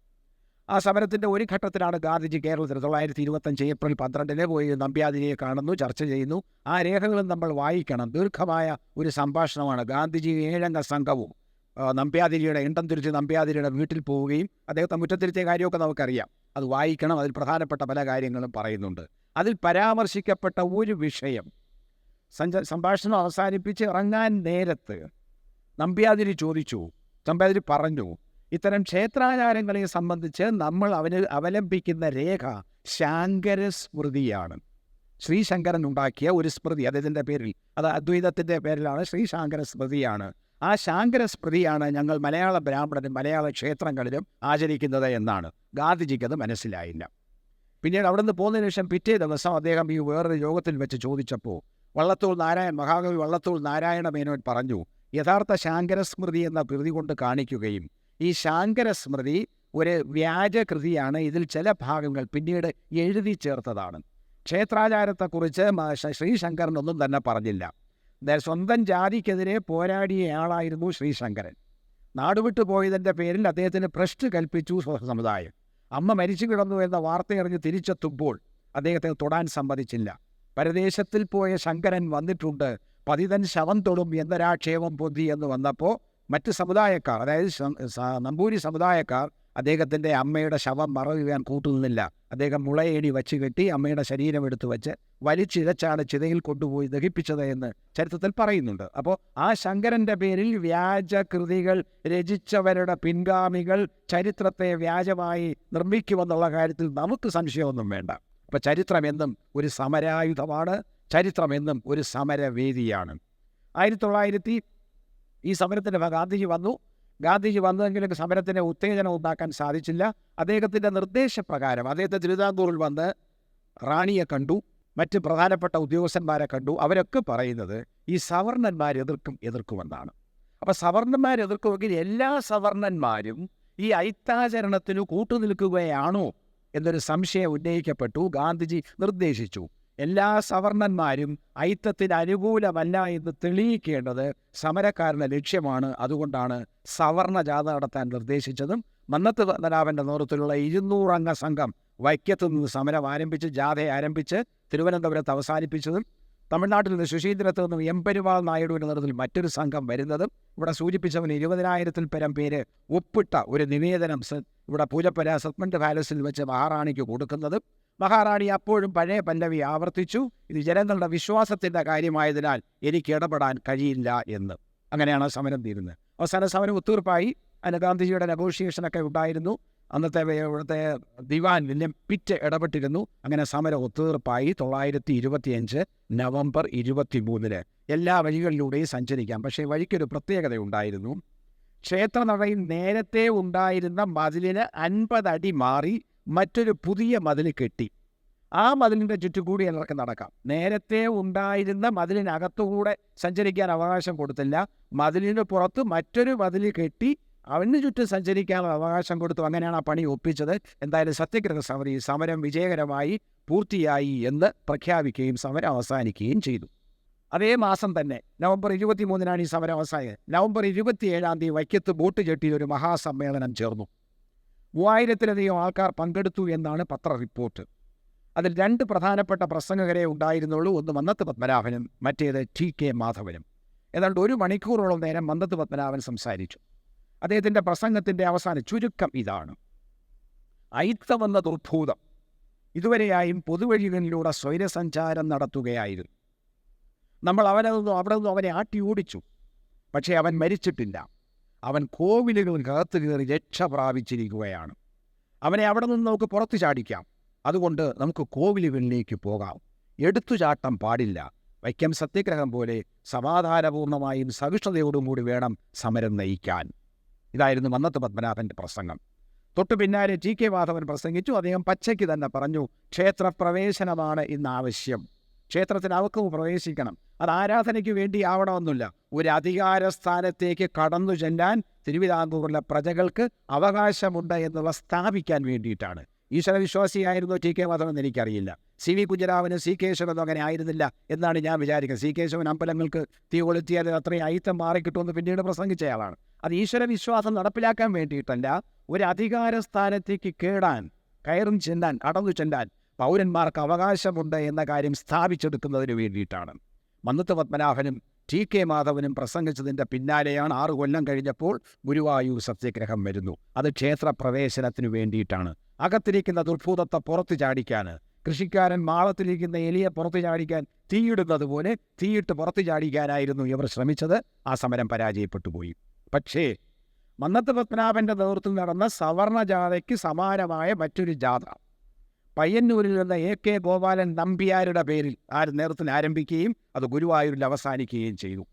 ആ സമരത്തിന്റെ ഒരു ഘട്ടത്തിലാണ് ഗാന്ധിജി കേരളത്തിൽ തൊള്ളായിരത്തി ഇരുപത്തഞ്ച് ഏപ്രിൽ പന്ത്രണ്ടിന് പോയി നമ്പ്യാതിരിയെ കാണുന്നു ചർച്ച ചെയ്യുന്നു. ആ രേഖകളും നമ്മൾ വായിക്കണം. ദീർഘമായ ഒരു സംഭാഷണമാണ്. ഗാന്ധിജി ഏഴംഗ സംഘവും നമ്പ്യാതിരിയുടെ ഇണ്ടം തിരിച്ച് നമ്പ്യാതിരിയുടെ വീട്ടിൽ പോവുകയും അദ്ദേഹത്തെ മുറ്റത്തിരുത്തിയ കാര്യമൊക്കെ നമുക്കറിയാം. അത് വായിക്കണം. അതിൽ പ്രധാനപ്പെട്ട പല കാര്യങ്ങളും പറയുന്നുണ്ട്. അതിൽ പരാമർശിക്കപ്പെട്ട ഒരു വിഷയം. സഞ്ച സംഭാഷണം അവസാനിപ്പിച്ച് ഇറങ്ങാൻ നേരത്ത് നമ്പ്യാതിരി ചോദിച്ചു നമ്പ്യാതിരി പറഞ്ഞു ഇത്തരം ക്ഷേത്രാചാരങ്ങളെ സംബന്ധിച്ച് നമ്മൾ അവന് അവലംബിക്കുന്ന രേഖ ശാങ്കര സ്മൃതിയാണ് ശ്രീശങ്കരൻ ഉണ്ടാക്കിയ ഒരു സ്മൃതി അദ്ദേഹത്തിന്റെ പേരിൽ അത് അദ്വൈതത്തിന്റെ പേരിലാണ് ശ്രീശാങ്കര സ്മൃതിയാണ് ആ ശാങ്കര സ്മൃതിയാണ് ഞങ്ങൾ മലയാള ബ്രാഹ്മണരും മലയാള ക്ഷേത്രങ്ങളിലും ആചരിക്കുന്നത് എന്നാണ്. ഗാന്ധിജിക്ക് അത് മനസ്സിലായില്ല. പിന്നീട് അവിടെ നിന്ന് പോകുന്നതിന് ശേഷം പിറ്റേ ദിവസം അദ്ദേഹം ഈ വേറൊരു യോഗത്തിൽ വെച്ച് ചോദിച്ചപ്പോൾ വള്ളത്തോൾ നാരായണ മഹാകവി വള്ളത്തോൾ നാരായണ മേനോൻ പറഞ്ഞു യഥാർത്ഥ ശാങ്കരസ്മൃതി എന്ന കൃതി കൊണ്ട് കാണിക്കുകയും ഈ ശാങ്കരസ്മൃതി ഒരു വ്യാജകൃതിയാണ് ഇതിൽ ചില ഭാഗങ്ങൾ പിന്നീട് എഴുതി ചേർത്തതാണ്. ക്ഷേത്രാചാരത്തെക്കുറിച്ച് ശ്രീശങ്കരനൊന്നും തന്നെ പറഞ്ഞില്ല. സ്വന്തം ജാതിക്കെതിരെ പോരാടിയയാളായിരുന്നു ശ്രീശങ്കരൻ. നാടുവിട്ടു പോയതിന്റെ പേരിൽ അദ്ദേഹത്തിന് ഭ്രഷ്ട് കൽപ്പിച്ചു സമുദായം. അമ്മ മരിച്ചു കിടന്നു എന്ന വാർത്തയറിഞ്ഞ് തിരിച്ചെത്തുമ്പോൾ അദ്ദേഹത്തെ തൊടാൻ സമ്മതിച്ചില്ല. പരദേശത്തിൽ പോയ ശങ്കരൻ വന്നിട്ടുണ്ട്. പതിതൻ ശവം തൊടും എന്നൊരാക്ഷേപം പൊന്തി എന്ന് വന്നപ്പോൾ മറ്റ് സമുദായക്കാർ അതായത് നമ്പൂരി സമുദായക്കാർ അദ്ദേഹത്തിന്റെ അമ്മയുടെ ശവം മറവിയാൻ കൂട്ടുന്നില്ല അദ്ദേഹം മുളയേടി വച്ച് കെട്ടി അമ്മയുടെ ശരീരം എടുത്തു വെച്ച് വലിച്ചിഴച്ചാണ് ചിതയിൽ കൊണ്ടുപോയി ദഹിപ്പിച്ചത് എന്ന് ചരിത്രത്തിൽ പറയുന്നുണ്ട്. അപ്പോൾ ആ ശങ്കരന്റെ പേരിൽ വ്യാജ കൃതികൾ രചിച്ചവരുടെ പിൻഗാമികൾ ചരിത്രത്തെ വ്യാജമായി നിർമ്മിക്കുമെന്നുള്ള കാര്യത്തിൽ നമുക്ക് സംശയമൊന്നും വേണ്ട. ചരിത്രം എന്നും ഒരു സമരായുധമാണ് ചരിത്രം എന്നും ഒരു സമരവേദിയാണ്. ആയിരത്തി തൊള്ളായിരത്തി ഈ സമരത്തിന്റെ ഗാന്ധിജി വന്നു. ഗാന്ധിജി വന്നതെങ്കിലൊക്കെ സമരത്തിന് ഉത്തേജനം ഉണ്ടാക്കാൻ സാധിച്ചില്ല. അദ്ദേഹത്തിന്റെ നിർദ്ദേശപ്രകാരം അദ്ദേഹത്തെ തിരുവിതാംകൂറിൽ വന്ന് റാണിയെ കണ്ടു മറ്റ് പ്രധാനപ്പെട്ട ഉദ്യോഗസ്ഥന്മാരെ കണ്ടു. അവരൊക്കെ പറയുന്നത് ഈ സവർണന്മാർ എതിർക്കും എതിർക്കുമെന്നാണ്. അപ്പോൾ സവർണന്മാർ എതിർക്കുമെങ്കിൽ എല്ലാ സവർണന്മാരും ഈ ഐത്താചരണത്തിന് കൂട്ടുനിൽക്കുകയാണോ എന്നൊരു സംശയം ഉന്നയിക്കപ്പെട്ടു. ഗാന്ധിജി നിർദ്ദേശിച്ചു. എല്ലാ സവർണന്മാരും ഐത്തത്തിന് അനുകൂലമല്ല എന്ന് തെളിയിക്കേണ്ടത് സമരക്കാരുടെ ലക്ഷ്യമാണ്. അതുകൊണ്ടാണ് സവർണ ജാഥ നടത്താൻ നിർദ്ദേശിച്ചതും മന്നത്ത് പത്മനാഭന്റെ നേതൃത്വത്തിലുള്ള ഇരുന്നൂറംഗ സംഘം വൈക്കത്തു നിന്ന് സമരം ആരംഭിച്ച് ജാഥ ആരംഭിച്ച് തിരുവനന്തപുരത്ത് അവസാനിപ്പിച്ചതും തമിഴ്നാട്ടിൽ നിന്ന് ശുശീന്ദ്രത്ത് നിന്നും എം പെരുമാൾ നായിഡുവിന്റെ നേതൃത്വത്തിൽ മറ്റൊരു സംഘം വരുന്നതും ഇവിടെ സൂചിപ്പിച്ചവന് ഇരുപതിനായിരത്തിൽ പരം പേര് ഒപ്പിട്ട ഒരു നിവേദനം ഇവിടെ പൂജപ്പുര സത്മണ്ട് പാലസിൽ വെച്ച് മഹാറാണിക്ക് കൊടുക്കുന്നതും മഹാറാണി അപ്പോഴും പഴയ പല്ലവി ആവർത്തിച്ചു. ഇത് ജനങ്ങളുടെ വിശ്വാസത്തിന്റെ കാര്യമായതിനാൽ എനിക്ക് ഇടപെടാൻ കഴിയില്ല എന്ന്. അങ്ങനെയാണ് സമരം തീരുന്നത്. അവസാന സമരം ഒത്തീർപ്പായി അതിന് ഗാന്ധിജിയുടെ നെഗോഷിയേഷനൊക്കെ ഉണ്ടായിരുന്നു. അന്നത്തെ ഇവിടുത്തെ ദിവാൻ വില്യം പിറ്റ് ഇടപെട്ടിരുന്നു. അങ്ങനെ സമരം ഒത്തീർപ്പായി തൊള്ളായിരത്തി ഇരുപത്തിയഞ്ച് നവംബർ ഇരുപത്തി മൂന്നിന് എല്ലാ വഴികളിലൂടെയും സഞ്ചരിക്കാം. പക്ഷേ വഴിക്കൊരു പ്രത്യേകത ഉണ്ടായിരുന്നു. ക്ഷേത്രനടയിൽ നേരത്തെ ഉണ്ടായിരുന്ന മതിലിന് അടി മാറി മറ്റൊരു പുതിയ മതിൽ കെട്ടി. ആ മതിലിന്റെ ചുറ്റുകൂടി എല്ലാവർക്കും നടക്കാം. നേരത്തെ ഉണ്ടായിരുന്ന മതിലിനകത്തുകൂടെ സഞ്ചരിക്കാൻ അവകാശം കൊടുത്തില്ല. മതിലിന് പുറത്ത് മറ്റൊരു മതിൽ കെട്ടി അവന് ചുറ്റും സഞ്ചരിക്കാനുള്ള അവകാശം കൊടുത്തു. അങ്ങനെയാണ് ആ പണി ഒപ്പിച്ചത്. എന്തായാലും സത്യഗ്രഹ സമരം സമരം വിജയകരമായി പൂർത്തിയായി എന്ന് പ്രഖ്യാപിക്കുകയും സമരം അവസാനിക്കുകയും ചെയ്തു. അതേ മാസം തന്നെ നവംബർ ഇരുപത്തി മൂന്നിനാണ് ഈ സമരം അവസാനിക്കുന്നത് നവംബർ ഇരുപത്തിയേഴാം തീയതി വൈക്കത്ത് ബോട്ട് ജെട്ടിയിൽ ഒരു മഹാസമ്മേളനം ചേർന്നു. മൂവായിരത്തിലധികം ആൾക്കാർ പങ്കെടുത്തു എന്നാണ് പത്ര റിപ്പോർട്ട്. അതിൽ രണ്ട് പ്രധാനപ്പെട്ട പ്രസംഗകരെ ഉണ്ടായിരുന്നുള്ളൂ. ഒന്ന് മന്നത്ത് പത്മനാഭനും മറ്റേത് ടി കെ മാധവനും. ഏതാണ്ട് ഒരു മണിക്കൂറോളം നേരം മന്നത്ത് പത്മനാഭൻ സംസാരിച്ചു. അദ്ദേഹത്തിന്റെ പ്രസംഗത്തിന്റെ അവസാന ചുരുക്കം ഇതാണ്. ഐത്തമെന്ന ദുർഭൂതം ഇതുവരെയായും പൊതുവഴികളിലൂടെ സ്വൈരസഞ്ചാരം നടത്തുകയായിരുന്നു. നമ്മൾ അവനതൊന്നും അവിടെ നിന്നും അവനെ ആട്ടി ഓടിച്ചു പക്ഷേ അവൻ മരിച്ചിട്ടില്ല. അവൻ കോവിലുകൾക്കകത്ത് കയറി രക്ഷ പ്രാപിച്ചിരിക്കുകയാണ്. അവനെ അവിടെ നിന്ന് നമുക്ക് പുറത്തു ചാടിക്കാം. അതുകൊണ്ട് നമുക്ക് കോവിലുകളിലേക്ക് പോകാം. എടുത്തുചാട്ടം പാടില്ല. വൈക്കം സത്യഗ്രഹം പോലെ സമാധാനപൂർണമായും സഹിഷ്ണുതയോടും കൂടി വേണം സമരം നയിക്കാൻ. ഇതായിരുന്നു മന്നത്ത് പത്മനാഭന്റെ പ്രസംഗം. തൊട്ടു പിന്നാലെ ടി കെ മാധവൻ പ്രസംഗിച്ചു. അദ്ദേഹം പച്ചയ്ക്ക് തന്നെ പറഞ്ഞു ക്ഷേത്രപ്രവേശനമാണ് ഇന്ന് ആവശ്യം അവക്കും പ്രവേശിക്കണം. അത് ആരാധനയ്ക്ക് വേണ്ടി ആവണമെന്നില്ല. ഒരു അധികാര സ്ഥാനത്തേക്ക് കടന്നു ചെല്ലാൻ തിരുവിതാംകൂറിലെ പ്രജകൾക്ക് അവകാശമുണ്ട് എന്നുള്ള സ്ഥാപിക്കാൻ വേണ്ടിയിട്ടാണ്. ഈശ്വരവിശ്വാസിയായിരുന്നു ടി കെ മാധവൻ എനിക്കറിയില്ല. സി വി കുഞ്ഞിരാമനും സി കേശവനും അങ്ങനെ ആയിരുന്നില്ല എന്നാണ് ഞാൻ വിചാരിക്കുന്നത്. സി കേശവൻ അമ്പലങ്ങൾക്ക് തീ കൊളുത്തിയാൽ അത്രയും അയിത്തം മാറിക്കിട്ടുമെന്ന് പിന്നീട് പ്രസംഗിച്ചയാളാണ്. അത് ഈശ്വരവിശ്വാസം നടപ്പിലാക്കാൻ വേണ്ടിയിട്ടല്ല ഒരു അധികാര സ്ഥാനത്തേക്ക് കേടാൻ കയറും ചെല്ലാൻ കടന്നു ചെല്ലാൻ പൗരന്മാർക്ക് അവകാശമുണ്ട് എന്ന കാര്യം സ്ഥാപിച്ചെടുക്കുന്നതിന് വേണ്ടിയിട്ടാണ്. മന്നത്ത് പത്മനാഭനും ടി കെ മാധവനും പ്രസംഗിച്ചതിന്റെ പിന്നാലെയാണ് ആറു കൊല്ലം കഴിഞ്ഞപ്പോൾ ഗുരുവായൂർ സത്യഗ്രഹം വരുന്നു. അത് ക്ഷേത്ര പ്രവേശനത്തിനു വേണ്ടിയിട്ടാണ്. അകത്തിരിക്കുന്ന ദുർഭൂതത്തെ പുറത്തു ചാടിക്കാൻ കൃഷിക്കാരൻ മാളത്തിലിരിക്കുന്ന എലിയെ പുറത്തു ചാടിക്കാൻ തീയിടുന്നത് പോലെ തീയിട്ട് പുറത്തു ചാടിക്കാനായിരുന്നു ഇവർ ശ്രമിച്ചത്. ആ സമരം പരാജയപ്പെട്ടു പോയി പക്ഷേ മന്നത്ത് പത്മനാഭന്റെ നേതൃത്വത്തിൽ നടന്ന സവർണ ജാഥയ്ക്ക് സമാനമായ മറ്റൊരു ജാഥ പയ്യന്നൂരിൽ നിന്ന് എ കെ ഗോപാലൻ നമ്പ്യാരുടെ പേരിൽ ആ നേതൃത്വത്തിൽ ആരംഭിക്കുകയും അത് ഗുരുവായൂരിൽ അവസാനിക്കുകയും ചെയ്തു.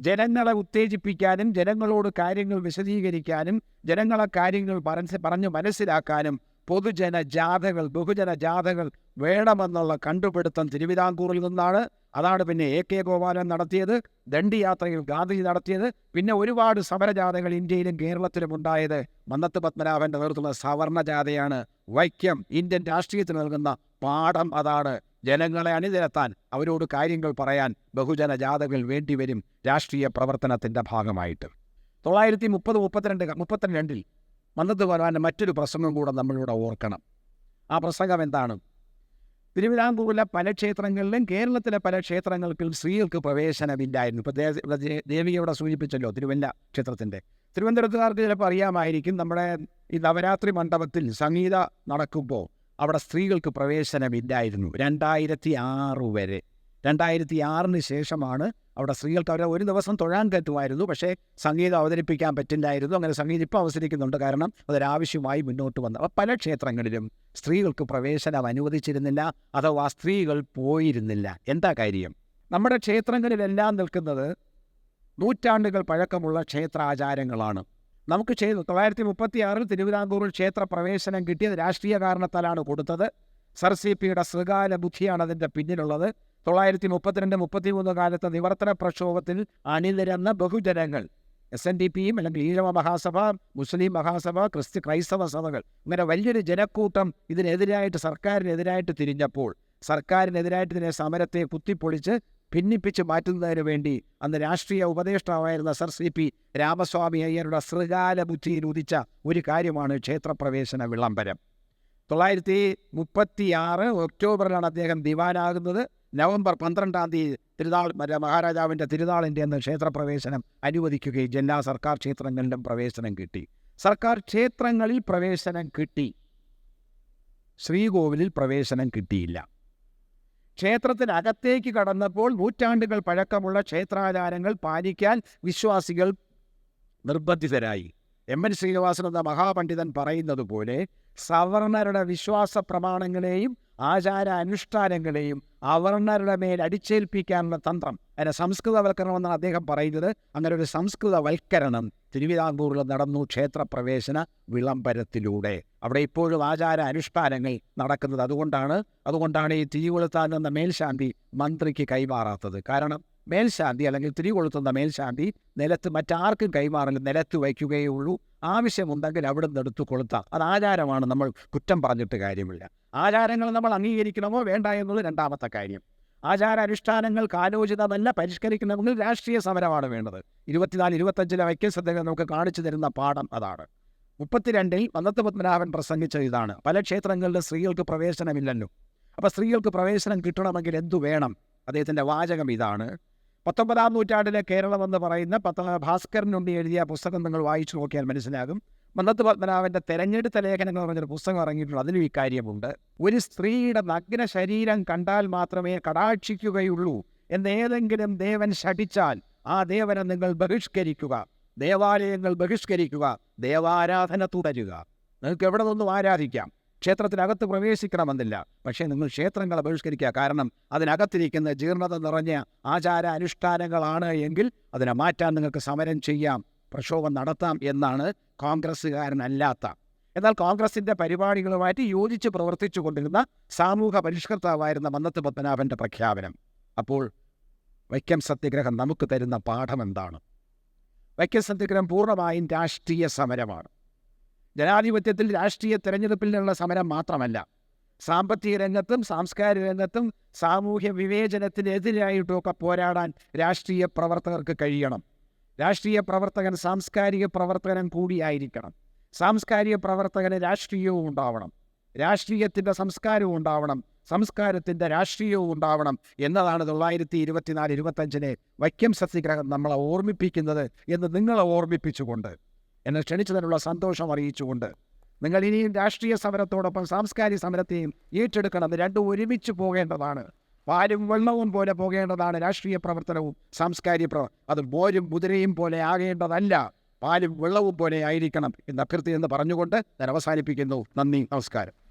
ജനങ്ങളെ ഉത്തേജിപ്പിക്കാനും ജനങ്ങളോട് കാര്യങ്ങൾ വിശദീകരിക്കാനും ജനങ്ങളെ കാര്യങ്ങൾ പറഞ്ഞ് പറഞ്ഞു മനസ്സിലാക്കാനും പൊതുജന ജാഥകൾ ബഹുജന ജാഥകൾ വേണമെന്നുള്ള കണ്ടുപിടുത്തം തിരുവിതാംകൂറിൽ നിന്നാണ്. അതാണ് പിന്നെ എ കെ ഗോപാലൻ നടത്തിയത് ദണ്ഡിയാത്രയിൽ ഗാന്ധി നടത്തിയത് പിന്നെ ഒരുപാട് സമരജാഥകൾ ഇന്ത്യയിലും കേരളത്തിലും ഉണ്ടായത് മന്നത്ത് പത്മനാഭന്റെ നേതൃത്വത്തിലുള്ള സവർണ ജാഥയാണ് വൈക്കം ഇന്ത്യൻ രാഷ്ട്രീയത്തിന് നൽകുന്ന പാഠം അതാണ്. ജനങ്ങളെ അണിനിരത്താൻ അവരോട് കാര്യങ്ങൾ പറയാൻ ബഹുജന ജാഥകൾ വേണ്ടിവരും രാഷ്ട്രീയ പ്രവർത്തനത്തിന്റെ ഭാഗമായിട്ട്. തൊള്ളായിരത്തി മുപ്പത് മുപ്പത്തിരണ്ട് മുപ്പത്തിരണ്ടിൽ മന്നത്ത് പത്മനാഭന്റെ മറ്റൊരു പ്രസംഗം കൂടെ നമ്മളിവിടെ ഓർക്കണം. ആ പ്രസംഗം എന്താണ്? തിരുവിതാംകൂറിലെ പല ക്ഷേത്രങ്ങളിലും കേരളത്തിലെ പല ക്ഷേത്രങ്ങൾക്കും സ്ത്രീകൾക്ക് പ്രവേശനമില്ലായിരുന്നു. ഇപ്പോൾ ദേവിക ഇവിടെ സൂചിപ്പിച്ചല്ലോ തിരുവല്ല ക്ഷേത്രത്തിന്റെ തിരുവനന്തപുരത്തുകാർക്ക് ചിലപ്പോൾ അറിയാമായിരിക്കും നമ്മുടെ ഈ നവരാത്രി മണ്ഡപത്തിൽ സംഗീത നടക്കുമ്പോൾ അവിടെ സ്ത്രീകൾക്ക് പ്രവേശനമില്ലായിരുന്നു. രണ്ടായിരത്തി ആറ് വരെ. രണ്ടായിരത്തി ആറിന് ശേഷമാണ് അവിടെ സ്ത്രീകൾക്ക് അവരെ ഒരു ദിവസം തൊഴാൻ കയറ്റുമായിരുന്നു പക്ഷേ സംഗീതം അവതരിപ്പിക്കാൻ പറ്റില്ലായിരുന്നു. അങ്ങനെ സംഗീതം ഇപ്പോൾ അവതരിക്കുന്നുണ്ട്. കാരണം അതൊരാവശ്യമായി മുന്നോട്ട് വന്നു. അപ്പോൾ പല ക്ഷേത്രങ്ങളിലും സ്ത്രീകൾക്ക് പ്രവേശനം അനുവദിച്ചിരുന്നില്ല. അഥവാ സ്ത്രീകൾ പോയിരുന്നില്ല. എന്താ കാര്യം? നമ്മുടെ ക്ഷേത്രങ്ങളിലെല്ലാം നിൽക്കുന്നത് നൂറ്റാണ്ടുകൾ പഴക്കമുള്ള ക്ഷേത്രാചാരങ്ങളാണ്. നമുക്ക് ചെയ്തു തൊള്ളായിരത്തി മുപ്പത്തി ആറിൽ തിരുവിതാംകൂറിൽ ക്ഷേത്ര പ്രവേശനം കിട്ടിയത് രാഷ്ട്രീയ കാരണത്താലാണ് കൊടുത്തത്. സർ സി പിയുടെ ശൃകാല ബുദ്ധിയാണ് അതിന്റെ പിന്നിലുള്ളത്. തൊള്ളായിരത്തി മുപ്പത്തിരണ്ട് മുപ്പത്തിമൂന്ന് കാലത്ത് നിവർത്തന പ്രക്ഷോഭത്തിൽ അണിനിരന്ന ബഹുജനങ്ങൾ. എസ് എൻ ഡി പിയും അല്ലെങ്കിൽ ഈഴവ മഹാസഭ മുസ്ലിം മഹാസഭ ക്രിസ്ത്യ ക്രൈസ്തവ സഭകൾ ഇങ്ങനെ വലിയൊരു ജനക്കൂട്ടം ഇതിനെതിരായിട്ട് സർക്കാരിനെതിരായിട്ട് തിരിഞ്ഞപ്പോൾ സർക്കാരിനെതിരായിട്ട് ഇതിനെ സമരത്തെ കുത്തിപ്പൊളിച്ച് ഭിന്നിപ്പിച്ച് മാറ്റുന്നതിന് വേണ്ടി അന്ന് രാഷ്ട്രീയ ഉപദേഷ്ടാവായിരുന്ന സർ സി പി രാമസ്വാമി അയ്യരുടെ ശൃഗാല ബുദ്ധിയിൽ ഉദിച്ച ഒരു കാര്യമാണ് ക്ഷേത്രപ്രവേശന വിളംബരം. തൊള്ളായിരത്തി മുപ്പത്തിയാറ് ഒക്ടോബറിലാണ് അദ്ദേഹം ദിവാനാകുന്നത്. നവംബർ പന്ത്രണ്ടാം തീയതി തിരുനാൾ മഹാരാജാവിന്റെ തിരുനാളിന്റെ അന്ന് ക്ഷേത്രപ്രവേശനം അനുവദിക്കുകയും എല്ലാ സർക്കാർ ക്ഷേത്രങ്ങളിലും പ്രവേശനം കിട്ടി. സർക്കാർ ക്ഷേത്രങ്ങളിൽ പ്രവേശനം കിട്ടി. ശ്രീകോവിലിൽ പ്രവേശനം കിട്ടിയില്ല. ക്ഷേത്രത്തിനകത്തേക്ക് കടന്നപ്പോൾ നൂറ്റാണ്ടുകൾ പഴക്കമുള്ള ക്ഷേത്രാചാരങ്ങൾ പാലിക്കാൻ വിശ്വാസികൾ നിർബന്ധിതരായി. എം. എൻ. ശ്രീനിവാസൻ എന്ന മഹാപണ്ഡിതൻ പറയുന്നത് പോലെ സവർണരുടെ വിശ്വാസ പ്രമാണങ്ങളെയും ആചാര അനുഷ്ഠാനങ്ങളെയും അവർണരുടെ മേൽ അടിച്ചേൽപ്പിക്കാനുള്ള തന്ത്രം. അതിനെ സംസ്കൃതവൽക്കരണം എന്നാണ് അദ്ദേഹം പറയുന്നത്. അങ്ങനെ ഒരു സംസ്കൃതവൽക്കരണം തിരുവിതാംകൂറിൽ നടന്നു ക്ഷേത്രപ്രവേശന വിളംബരത്തിലൂടെ. അവിടെ ഇപ്പോഴും ആചാര അനുഷ്ഠാനങ്ങൾ നടക്കുന്നത് അതുകൊണ്ടാണ്. അതുകൊണ്ടാണ് ഈ തിരികൊളുത്താൻ എന്ന മേൽശാന്തി മന്ത്രിക്ക് കൈമാറാത്തത്. കാരണം മേൽശാന്തി അല്ലെങ്കിൽ തിരികൊളുത്തുന്ന മേൽശാന്തി നിലത്ത് മറ്റാർക്കും കൈമാറില്ല നിലത്ത് വയ്ക്കുകയേ ഉള്ളൂ. ആവശ്യമുണ്ടെങ്കിൽ അവിടെ നിന്ന് എടുത്തു കൊളുത്താം. അത് ആചാരമാണ്. നമ്മൾ കുറ്റം പറഞ്ഞിട്ട് കാര്യമില്ല. ആചാരങ്ങൾ നമ്മൾ അംഗീകരിക്കണമോ വേണ്ട എന്നുള്ളത് രണ്ടാമത്തെ കാര്യം. ആചാര അനുഷ്ഠാനങ്ങൾ കാലോചിതമല്ല പരിഷ്കരിക്കണമെങ്കിൽ രാഷ്ട്രീയ സമരമാണ് വേണ്ടത്. ഇരുപത്തിനാല് ഇരുപത്തഞ്ചിലെ ഐക്യശ്രദ്ധകൾ നമുക്ക് കാണിച്ചു തരുന്ന പാഠം അതാണ്. മുപ്പത്തിരണ്ടിൽ വന്നത്ത് പത്മനാഭൻ പ്രസംഗിച്ച ഇതാണ്. പല ക്ഷേത്രങ്ങളിലും സ്ത്രീകൾക്ക് പ്രവേശനമില്ലല്ലോ. അപ്പോൾ സ്ത്രീകൾക്ക് പ്രവേശനം കിട്ടണമെങ്കിൽ എന്തു വേണം? അദ്ദേഹത്തിന്റെ വാചകം ഇതാണ്. പത്തൊമ്പതാം നൂറ്റാണ്ടിലെ കേരളം എന്ന് പറയുന്ന പത്ത ഭാസ്കരനുണ്ണി എഴുതിയ പുസ്തകം നിങ്ങൾ വായിച്ചു നോക്കിയാൽ മനസ്സിലാകും. മന്നത്ത് പത്മനാഭന്റെ തെരഞ്ഞെടുത്ത ലേഖനങ്ങൾ പറഞ്ഞൊരു പുസ്തകം ഇറങ്ങിയിട്ടുണ്ട്. അതിലും ഇക്കാര്യമുണ്ട് ഒരു സ്ത്രീയുടെ നഗ്ന ശരീരം കണ്ടാൽ മാത്രമേ കടാക്ഷിക്കുകയുള്ളൂ. എന്നേതെങ്കിലും ദേവൻ ശഠിച്ചാൽ ആ ദേവനെ നിങ്ങൾ ബഹിഷ്കരിക്കുക. ദേവാലയങ്ങൾ ബഹിഷ്കരിക്കുക. ദേവാരാധന തുടരുക. നിങ്ങൾക്ക് എവിടെ നിന്നും ആരാധിക്കാം? ക്ഷേത്രത്തിനകത്ത് പ്രവേശിക്കണമെന്നില്ല. പക്ഷേ നിങ്ങൾ ക്ഷേത്രങ്ങളെ ബഹിഷ്കരിക്കുക. കാരണം അതിനകത്തിരിക്കുന്ന ജീർണത നിറഞ്ഞ ആചാര അനുഷ്ഠാനങ്ങളാണ് എങ്കിൽ അതിനെ മാറ്റാൻ നിങ്ങൾക്ക് സമരം ചെയ്യാം. പ്രക്ഷോഭം നടത്താം എന്നാണ് കോൺഗ്രസ്സുകാരനല്ലാത്ത. എന്നാൽ കോൺഗ്രസിന്റെ പരിപാടികളുമായിട്ട് യോജിച്ച് പ്രവർത്തിച്ചു കൊണ്ടിരുന്ന സാമൂഹ്യ പരിഷ്കർത്താവായിരുന്ന മന്നത്ത് പത്മനാഭന്റെ പ്രഖ്യാപനം. അപ്പോൾ വൈക്കം സത്യഗ്രഹം നമുക്ക് തരുന്ന പാഠം എന്താണ് വൈക്കം സത്യഗ്രഹം പൂർണമായും രാഷ്ട്രീയ സമരമാണ്. ജനാധിപത്യത്തിൽ രാഷ്ട്രീയ തെരഞ്ഞെടുപ്പിലുള്ള സമരം മാത്രമല്ല. സാമ്പത്തിക രംഗത്തും സാംസ്കാരിക രംഗത്തും സാമൂഹ്യ വിവേചനത്തിനെതിരായിട്ടുമൊക്കെ പോരാടാൻ രാഷ്ട്രീയ പ്രവർത്തകർക്ക് കഴിയണം. രാഷ്ട്രീയ പ്രവർത്തകൻ സാംസ്കാരിക പ്രവർത്തകനും കൂടിയായിരിക്കണം സാംസ്കാരിക പ്രവർത്തകന് രാഷ്ട്രീയവും ഉണ്ടാവണം. രാഷ്ട്രീയത്തിന്റെ സംസ്കാരവും ഉണ്ടാവണം. സംസ്കാരത്തിന്റെ രാഷ്ട്രീയവും ഉണ്ടാവണം എന്നതാണ് തൊള്ളായിരത്തി ഇരുപത്തിനാല് ഇരുപത്തഞ്ചിനെ വൈക്കം സത്യഗ്രഹം നമ്മളെ ഓർമ്മിപ്പിക്കുന്നത് എന്ന് നിങ്ങളെ ഓർമ്മിപ്പിച്ചുകൊണ്ട്. എന്നെ ക്ഷണിച്ചതിനുള്ള സന്തോഷം അറിയിച്ചുകൊണ്ട് നിങ്ങൾ ഇനിയും രാഷ്ട്രീയ സമരത്തോടൊപ്പം സാംസ്കാരിക സമരത്തെയും ഏറ്റെടുക്കണം. രണ്ടും ഒരുമിച്ച് പോകേണ്ടതാണ്. പാലും വെള്ളവും പോലെ പോകേണ്ടതാണ് രാഷ്ട്രീയ പ്രവർത്തനവും സാംസ്കാരിക പ്രവർ അത് പോരും കുതിരയും പോലെ ആകേണ്ടതല്ല. പാലും വെള്ളവും പോലെ ആയിരിക്കണം എന്ന് അഭ്യർത്ഥി എന്ന് പറഞ്ഞുകൊണ്ട് ഞാൻ അവസാനിപ്പിക്കുന്നു. നന്ദി നമസ്കാരം.